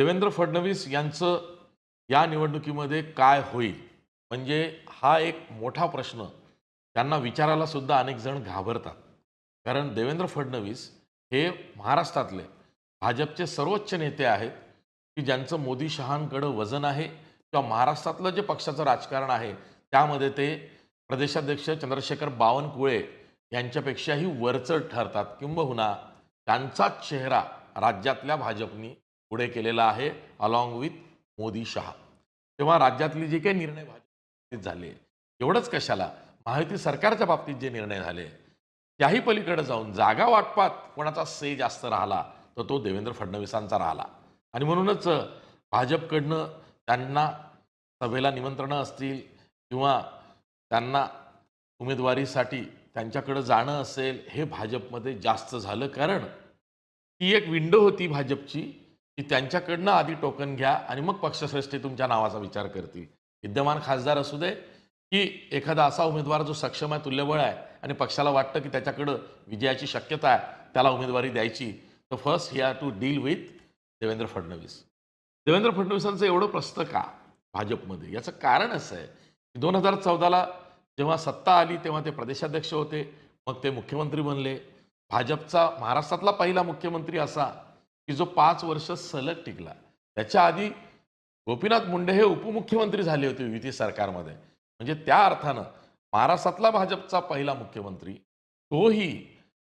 देवेंद्र फडणवीस यांचं या निवडणुकीमध्ये काय होईल? म्हणजे हा एक मोठा प्रश्न त्यांना विचारायला सुद्धा अनेक जण घाबरतात. कारण देवेंद्र फडणवीस हे महाराष्ट्रातले भाजपचे सर्वोच्च नेते आहेत की ज्यांचं मोदी शहांकडं वजन आहे किंवा महाराष्ट्रातलं जे पक्षाचं राजकारण आहे त्यामध्ये ते प्रदेशाध्यक्ष चंद्रशेखर बावनकुळे यांच्यापेक्षाही वरचढ ठरतात. किंबहुना त्यांचाच चेहरा राज्यातल्या भाजपनी पुढे केलेला आहे अलॉंग विथ मोदी शहा. तेव्हा राज्यातली जे काही निर्णय भाजप झाले एवढंच कशाला? महायुती सरकारच्या बाबतीत जे निर्णय झाले त्याही पलीकडे जाऊन जागा वाटपात कोणाचा से जास्त राहिला तर तो देवेंद्र फडणवीसांचा राहिला. आणि म्हणूनच भाजपकडनं त्यांना सभेला निमंत्रणं असतील किंवा त्यांना उमेदवारीसाठी त्यांच्याकडं जाणं असेल हे भाजपमध्ये जास्त झालं. कारण ती एक विंडो होती भाजपची की त्यांच्याकडनं आधी टोकन घ्या आणि मग पक्षश्रेष्ठी तुमच्या नावाचा विचार करतील. विद्यमान खासदार असू दे की एखादा असा उमेदवार जो सक्षम आहे तुल्यबळ आहे आणि पक्षाला वाटतं की त्याच्याकडं विजयाची शक्यता आहे त्याला उमेदवारी द्यायची. तर first he are to deal with Devendra Fadnavis. Devendra फडणवीसांचं एवढं प्रस्त का भाजपमध्ये? याचं कारण असं आहे की दोन हजार चौदाला जेव्हा सत्ता आली तेव्हा ते प्रदेशाध्यक्ष होते मग ते मुख्यमंत्री बनले. भाजपचा महाराष्ट्रातला पहिला मुख्यमंत्री असा की जो पाच वर्ष सलग टिकला. त्याच्या आधी गोपीनाथ मुंडे हे उपमुख्यमंत्री झाले होते युती सरकारमध्ये. म्हणजे त्या अर्थानं महाराष्ट्रातला भाजपचा पहिला मुख्यमंत्री तोही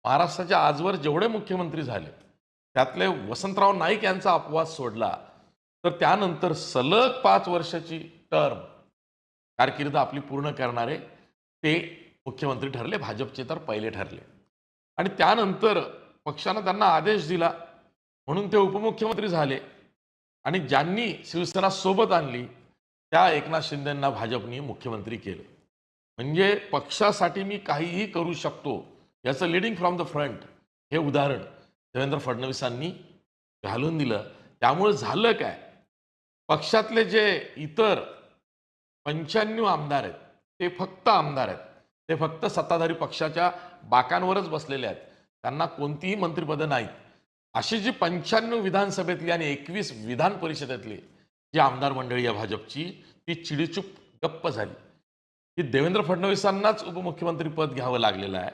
महाराष्ट्राच्या आजवर जेवढे मुख्यमंत्री झाले त्यातले वसंतराव नाईक यांचा अपवाद सोडला तर त्यानंतर सलग पाच वर्षाची टर्म कारकिर्द आपली पूर्ण करणारे ते मुख्यमंत्री ठरले भाजपचे तर पहिले ठरले. आणि त्यानंतर पक्षानं त्यांना आदेश दिला म्हणून ते उपमुख्यमंत्री झाले. आणि ज्यांनी शिवसेना सोबत आणली त्या एकनाथ शिंदेंना भाजपने मुख्यमंत्री केले. म्हणजे पक्षासाठी मी काहीही करू शकतो याचं लिडिंग फ्रॉम द फ्रंट हे उदाहरण देवेंद्र फडणवीसांनी घालून दिलं. त्यामुळे झालं काय? पक्षातले जे इतर पंच्याण्णव आमदार आहेत ते फक्त आमदार आहेत. ते फक्त सत्ताधारी पक्षाच्या बाकांवरच बसलेले आहेत. त्यांना कोणतीही मंत्रिपदं नाहीत. अशी जी पंच्याण्णव विधानसभेतली आणि एकवीस विधान परिषदेतली जी आमदार मंडळी आहे भाजपची ती चिडीचूप गप्प झाली. की देवेंद्र फडणवीसांनाच उपमुख्यमंत्री पद घ्यावं लागलेलं आहे.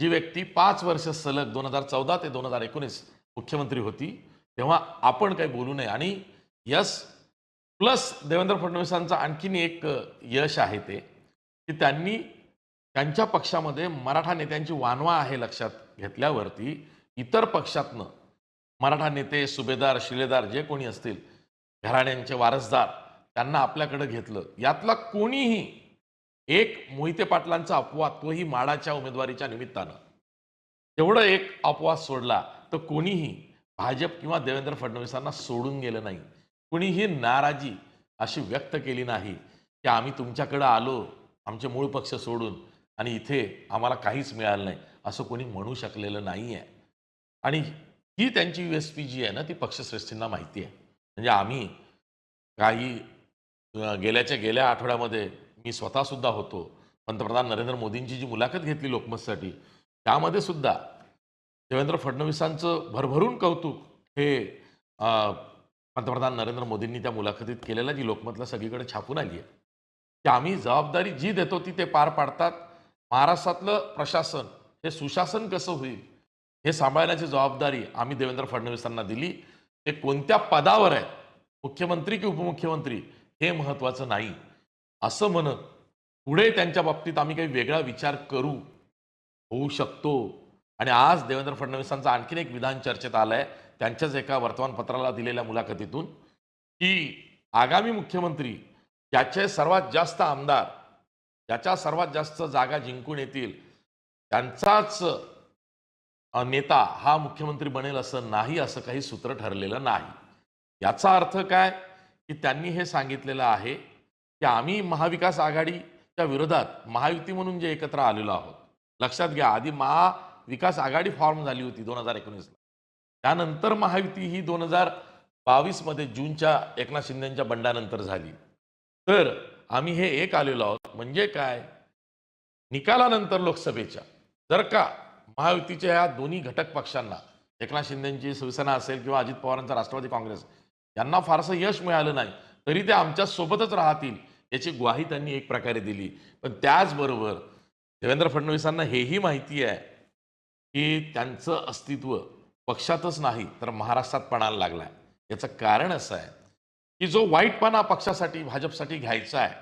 जी व्यक्ती पाच वर्ष सलग दोन हजार चौदा ते दोन हजार एकोणीस मुख्यमंत्री होती तेव्हा आपण काही बोलू नये. आणि यस प्लस देवेंद्र फडणवीसांचं आणखीन एक यश आहे ते की त्यांनी त्यांच्या पक्षामध्ये मराठा नेत्यांची वानवा आहे लक्षात घेतल्यावरती इतर पक्षातनं मराठा नेते सुभेदार शिलेदार जे कोणी असतील घराण्यांचे वारसदार त्यांना आपल्याकडे घेतलं. यातला कोणीही एक मोहिते पाटलांचा अपवाद तोही माडाच्या उमेदवारीच्या निमित्तानं. तेवढं एक अपवाद सोडला तर कोणीही भाजप किंवा देवेंद्र फडणवीसांना सोडून गेलं नाही. कुणीही नाराजी अशी व्यक्त केली नाही की आम्ही तुमच्याकडं आलो आमचे मूळ पक्ष सोडून आणि इथे आम्हाला काहीच मिळालं नाही असं कोणी म्हणू शकलेलं नाही आहे आणि ही त्यांची यू एस पी जी आहे ना ती पक्षश्रेष्ठींना माहिती आहे. म्हणजे आम्ही काही गेल्याच्या गेल्या आठवड्यामध्ये मी स्वतःसुद्धा होतो. पंतप्रधान नरेंद्र मोदींची जी मुलाखत घेतली लोकमतसाठी त्यामध्ये सुद्धा देवेंद्र फडणवीसांचं भरभरून कौतुक हे अं, पंतप्रधान नरेंद्र मोदींनी त्या मुलाखतीत केलेला जी लोकमतला सगळीकडे छापून आली आहे. की आम्ही जबाबदारी जी देतो ती ते पार पाडतात. महाराष्ट्रातलं प्रशासन हे सुशासन कसं होईल? हे सांभाळण्याची जबाबदारी आम्ही देवेंद्र फडणवीसांना दिली. ते कोणत्या पदावर आहेत? मुख्यमंत्री की उपमुख्यमंत्री? हे महत्वाचं नाही. असं म्हणत पुढे त्यांच्या बाबतीत आम्ही काही वेगळा विचार करू होऊ शकतो. आणि आज देवेंद्र फडणवीसांचं आणखीन एक विधान चर्चेत आलंय. त्यांच्याच एका वर्तमानपत्राला दिलेल्या मुलाखतीतून की आगामी मुख्यमंत्री ज्याचे सर्वात जास्त आमदार ज्याच्या सर्वात जास्त जागा जिंकून येतील त्यांचाच नेता हा मुख्यमंत्री बनेल असं नाही असं काही सूत्र ठरलेलं नाही. याचा अर्थ काय? की त्यांनी हे सांगितलेलं आहे की आम्ही महाविकास आघाडीच्या विरोधात महायुती म्हणून जे एकत्र आलेलो आहोत. लक्षात घ्या आधी महाविकास आघाडी फॉर्म झाली होती दोन हजार एकोणीसला. त्यानंतर महायुती ही दोन हजार बावीसमध्ये जूनच्या एकनाथ शिंदेच्या बंडानंतर झाली. तर आम्ही हे एक आलेलो आहोत. म्हणजे काय? निकालानंतर लोकसभेच्या. जर का महायुतीच्या ह्या दोन्ही घटक पक्षांना एकनाथ शिंदेची शिवसेना असेल किंवा अजित पवारांचा राष्ट्रवादी काँग्रेस यांना फारसं यश मिळालं नाही. तरी ते आमच्या सोबतच राहतील याची ग्वाही त्यांनी एक प्रकारे दिली. पण त्याचबरोबर देवेंद्र फडणवीसांना हेही माहिती आहे की त्यांचं अस्तित्व पक्षातच नाही तर महाराष्ट्रात पणाला लागलाय. आहे याचं कारण असं आहे की जो वाईटपणा पक्षासाठी भाजपसाठी घ्यायचा आहे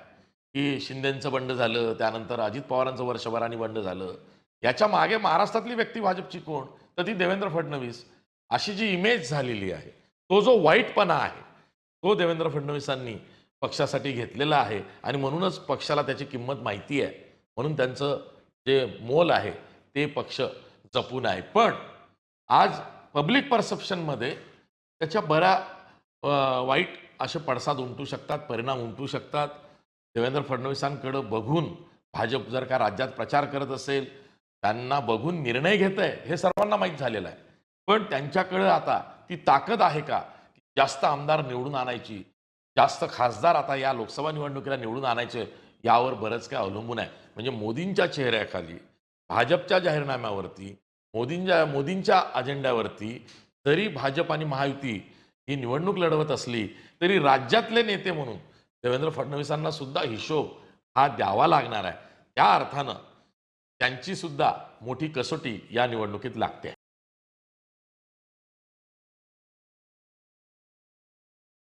की शिंदेचं बंड झालं त्यानंतर अजित पवारांचं वर्षभराने बंड झालं याच्या मागे महाराष्ट्रातली व्यक्ती भाजपची कोण? तर ती देवेंद्र फडणवीस. अशी जी इमेज झालेली आहे तो जो वाईटपणा आहे तो देवेंद्र फडणवीसांनी पक्षासाठी घेतलेला आहे. आणि म्हणूनच पक्षाला त्याची किंमत माहिती आहे. म्हणून त्यांचं जे मोल आहे ते पक्ष जपून आहे. पण आज पब्लिक परसेप्शनमध्ये त्याच्या बऱ्या वाईट असे पडसाद उमटू शकतात परिणाम उमटू शकतात. देवेंद्र फडणवीसांकडं बघून भाजप जर का राज्यात प्रचार करत असेल त्यांना बघून निर्णय घेत आहे हे सर्वांना माहीत झालेलं आहे. पण त्यांच्याकडं आता ती ताकद आहे का जास्त आमदार निवडून आणायची जास्त खासदार आता या लोकसभा निवडणुकीला निवडून आणायचे यावर बरंच काय अवलंबून आहे. म्हणजे मोदींच्या चेहऱ्याखाली भाजपच्या जाहीरनाम्यावरती मोदींच्या मोदींच्या अजेंड्यावरती जरी भाजप आणि महायुती ही निवडणूक लढवत असली तरी राज्यातले नेते म्हणून देवेंद्र फडणवीसांना सुद्धा हिशोब हा द्यावा लागणार आहे. त्या अर्थानं त्यांची सुद्धा मोठी कसोटी या निवडणुकीत लागते.